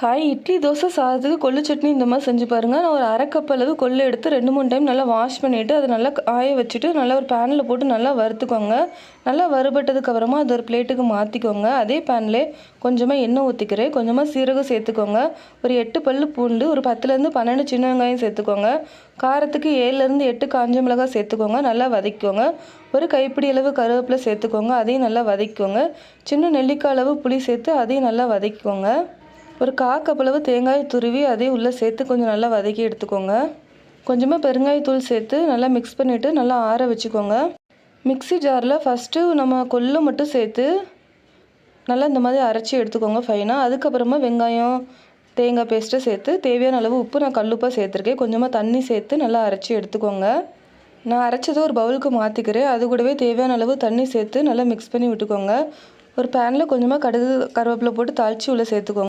Hi idli dosa சாதத்துக்கு கொள்ளு சட்னி இந்த மாதிரி செஞ்சு பாருங்கள் நான் ஒரு அரைக்கப் அளவு கொள்ளு எடுத்து ரெண்டு மூணு டைம் நல்லா வாஷ் பண்ணிவிட்டு அதை நல்லா காய வச்சுட்டு நல்லா ஒரு பேனில் போட்டு நல்லா வறுத்துக்கோங்க. நல்லா வறுபட்டதுக்கு அப்புறமா அது ஒரு பிளேட்டுக்கு மாற்றிக்கோங்க அதே பேனில் கொஞ்சமாக எண்ணெய் ஊற்றிக்கிறேன் கொஞ்சமாக சீரகம் சேர்த்துக்கோங்க. ஒரு எட்டு பல்லு பூண்டு ஒரு பத்துலேருந்து பன்னெண்டு சின்ன வெங்காயம் சேர்த்துக்கோங்க. காரத்துக்கு ஏழுலேருந்து எட்டு காஞ்ச மிளகாய் சேர்த்துக்கோங்க. நல்லா வதக்கிக்கோங்க. ஒரு கைப்பிடி அளவு கருவேப்பிலை சேர்த்துக்கோங்க. அதையும் நல்லா வதக்கிக்கோங்க. சின்ன நெல்லிக்காய் அளவு புளி சேர்த்து அதையும் நல்லா வதக்கிக்கோங்க. ஒரு காக்கப்பளவு தேங்காய் துருவி அதையும் உள்ளே சேர்த்து கொஞ்சம் நல்லா வதக்கி எடுத்துக்கோங்க. கொஞ்சமாக பெருங்காயத்தூள் சேர்த்து நல்லா மிக்ஸ் பண்ணிவிட்டு நல்லா ஆற வச்சுக்கோங்க. மிக்ஸி ஜாரில் ஃபஸ்ட்டு நம்ம கொல்லு மட்டும் சேர்த்து நல்லா இந்த மாதிரி அரைச்சி எடுத்துக்கோங்க ஃபைனாக அதுக்கப்புறமா வெங்காயம் தேங்காய் பேஸ்ட்டை சேர்த்து தேவையான அளவு உப்பு நான் கல்லுப்பாக சேர்த்துருக்கேன். கொஞ்சமாக தண்ணி சேர்த்து நல்லா அரைச்சி எடுத்துக்கோங்க. நான் அரைச்சதை ஒரு பவுலுக்கு மாற்றிக்கிறேன் அது கூடவே தேவையான அளவு தண்ணி சேர்த்து நல்லா மிக்ஸ் பண்ணி விட்டுக்கோங்க. ஒரு பேனில் கொஞ்சமாக கடுகு கருவேப்பிலை போட்டு தாளித்து உள்ளே சேர்த்துக்கோங்க.